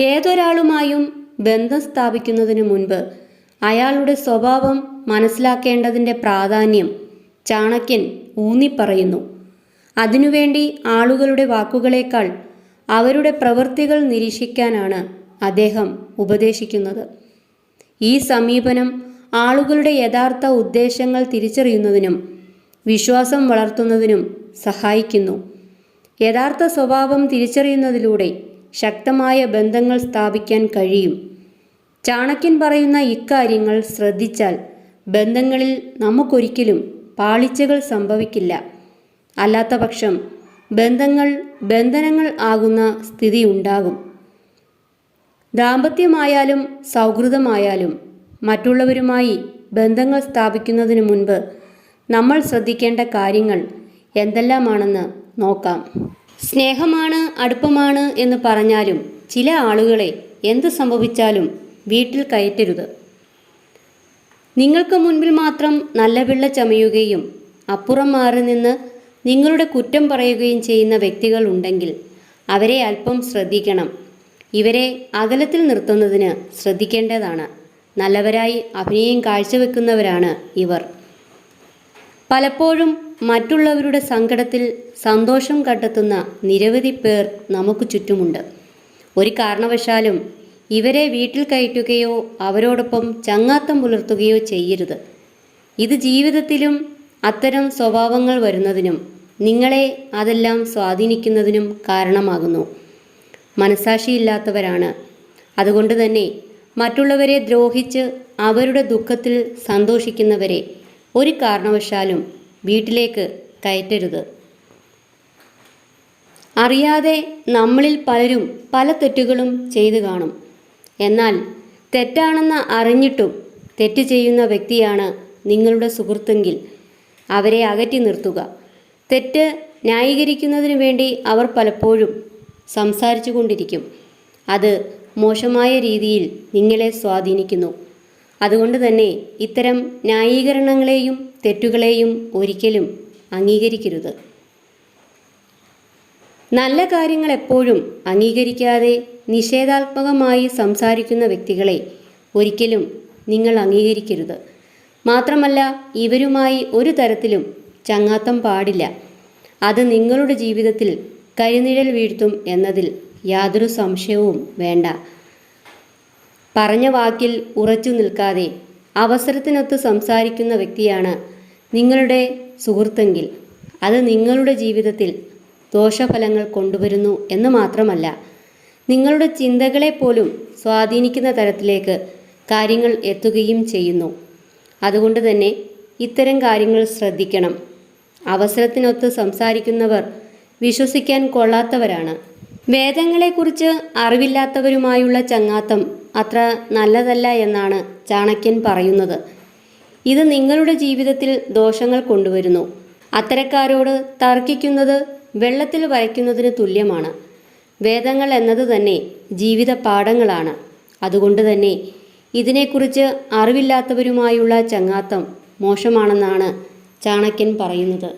ഏതൊരാളുമായും ബന്ധം സ്ഥാപിക്കുന്നതിന് മുൻപ് അയാളുടെ സ്വഭാവം മനസ്സിലാക്കേണ്ടതിന്റെ പ്രാധാന്യം ചാണക്യൻ ഊന്നിപ്പറയുന്നു. അതിനുവേണ്ടി ആളുകളുടെ വാക്കുകളേക്കാൾ അവരുടെ പ്രവൃത്തികൾ നിരീക്ഷിക്കാനാണ് അദ്ദേഹം ഉപദേശിക്കുന്നത്. ഈ സമീപനം ആളുകളുടെ യഥാർത്ഥ ഉദ്ദേശങ്ങൾ തിരിച്ചറിയുന്നതിനും വിശ്വാസം വളർത്തുന്നതിനും സഹായിക്കുന്നു. യഥാർത്ഥ സ്വഭാവം തിരിച്ചറിയുന്നതിലൂടെ ശക്തമായ ബന്ധങ്ങൾ സ്ഥാപിക്കാൻ കഴിയും. ചാണക്യൻ പറയുന്ന ഇക്കാര്യങ്ങൾ ശ്രദ്ധിച്ചാൽ ബന്ധങ്ങളിൽ നമുക്കൊരിക്കലും പാളിച്ചകൾ സംഭവിക്കില്ല. അല്ലാത്തപക്ഷം ബന്ധങ്ങൾ ബന്ധനങ്ങൾ ആകുന്ന സ്ഥിതി ഉണ്ടാകും. ദാമ്പത്യമായാലും സൗഹൃദമായാലും മറ്റുള്ളവരുമായി ബന്ധങ്ങൾ സ്ഥാപിക്കുന്നതിന് മുൻപ് നമ്മൾ ശ്രദ്ധിക്കേണ്ട കാര്യങ്ങൾ എന്തെല്ലാമാണെന്ന് നോക്കാം. സ്നേഹമാണ് അടുപ്പമാണ് എന്ന് പറഞ്ഞാലും ചില ആളുകളെ എന്ത് സംഭവിച്ചാലും വീട്ടിൽ കയറ്റരുത്. നിങ്ങൾക്ക് മുൻപിൽ മാത്രം നല്ല പിള്ള ചമയുകയും അപ്പുറം മാറി നിന്ന് നിങ്ങളുടെ കുറ്റം പറയുകയും ചെയ്യുന്ന വ്യക്തികൾ ഉണ്ടെങ്കിൽ അവരെ അല്പം ശ്രദ്ധിക്കണം. ഇവരെ അകലത്തിൽ നിർത്തുന്നതിന് ശ്രദ്ധിക്കേണ്ടതാണ്. നല്ലവരായി അഭിനയം കാഴ്ചവെക്കുന്നവരാണ് ഇവർ. പലപ്പോഴും മറ്റുള്ളവരുടെ സങ്കടത്തിൽ സന്തോഷം കണ്ടെത്തുന്ന നിരവധി പേർ നമുക്ക് ചുറ്റുമുണ്ട്. ഒരു കാരണവശാലും ഇവരെ വീട്ടിൽ കയറ്റുകയോ അവരോടൊപ്പം ചങ്ങാത്തം പുലർത്തുകയോ ചെയ്യരുത്. ഇത് ജീവിതത്തിലും അത്തരം സ്വഭാവങ്ങൾ വരുന്നതിനും നിങ്ങളെ അതെല്ലാം സ്വാധീനിക്കുന്നതിനും കാരണമാകുന്നു. മനസാക്ഷിയില്ലാത്തവരാണ്. അതുകൊണ്ട് തന്നെ മറ്റുള്ളവരെ ദ്രോഹിച്ച് അവരുടെ ദുഃഖത്തിൽ സന്തോഷിക്കുന്നവരെ ഒരു കാരണവശാലും വീട്ടിലേക്ക് കയറ്റരുത്. അറിയാതെ നമ്മളിൽ പലരും പല തെറ്റുകളും ചെയ്തു കാണും. എന്നാൽ തെറ്റാണെന്ന് അറിഞ്ഞിട്ടും തെറ്റ് ചെയ്യുന്ന വ്യക്തിയാണ് നിങ്ങളുടെ സുഹൃത്തെങ്കിൽ അവരെ അകറ്റി നിർത്തുക. തെറ്റ് ന്യായീകരിക്കുന്നതിന് വേണ്ടി അവർ പലപ്പോഴും സംസാരിച്ചു കൊണ്ടിരിക്കും. അത് മോശമായ രീതിയിൽ നിങ്ങളെ സ്വാധീനിക്കുന്നു. അതുകൊണ്ട് തന്നെ ഇത്തരം ന്യായീകരണങ്ങളെയും തെറ്റുകളെയും ഒരിക്കലും അംഗീകരിക്കരുത്. നല്ല കാര്യങ്ങൾ എപ്പോഴും അംഗീകരിക്കാതെ നിഷേധാത്മകമായി സംസാരിക്കുന്ന വ്യക്തികളെ ഒരിക്കലും നിങ്ങൾ അംഗീകരിക്കരുത്. മാത്രമല്ല ഇവരുമായി ഒരു തരത്തിലും ചങ്ങാത്തം പാടില്ല. അത് നിങ്ങളുടെ ജീവിതത്തിൽ കരിനിഴൽ വീഴ്ത്തും എന്നതിൽ യാതൊരു സംശയവും വേണ്ട. പറഞ്ഞ വാക്കിൽ ഉറച്ചു നിൽക്കാതെ അവസരത്തിനൊത്ത് സംസാരിക്കുന്ന വ്യക്തിയാണ് നിങ്ങളുടെ സുഹൃത്തെങ്കിൽ. അത് നിങ്ങളുടെ ജീവിതത്തിൽ ദോഷഫലങ്ങൾ കൊണ്ടുവരുന്നു എന്ന് മാത്രമല്ല നിങ്ങളുടെ ചിന്തകളെ പോലും സ്വാധീനിക്കുന്ന തരത്തിലേക്ക് കാര്യങ്ങൾ എത്തുകയും ചെയ്യുന്നു. അതുകൊണ്ട് തന്നെ ഇത്തരം കാര്യങ്ങൾ ശ്രദ്ധിക്കണം. അവസരത്തിനൊത്ത് സംസാരിക്കുന്നവർ വിശ്വസിക്കാൻ കൊള്ളാത്തവരാണ്. വേദങ്ങളെക്കുറിച്ച് അറിവില്ലാത്തവരുമായുള്ള ചങ്ങാത്തം അത്ര നല്ലതല്ല എന്നാണ് ചാണക്യൻ പറയുന്നത്. ഇത് നിങ്ങളുടെ ജീവിതത്തിൽ ദോഷങ്ങൾ കൊണ്ടുവരുന്നു. അത്തരക്കാരോട് തർക്കിക്കുന്നത് വെള്ളത്തിൽ വരയ്ക്കുന്നതിന് തുല്യമാണ്. വേദങ്ങൾ എന്നത് തന്നെ ജീവിത പാഠങ്ങളാണ് അതുകൊണ്ട് തന്നെ ഇതിനെക്കുറിച്ച് അറിവില്ലാത്തവരുമായുള്ള ചങ്ങാത്തം മോശമാണെന്നാണ് ചാണക്യൻ പറയുന്നത്.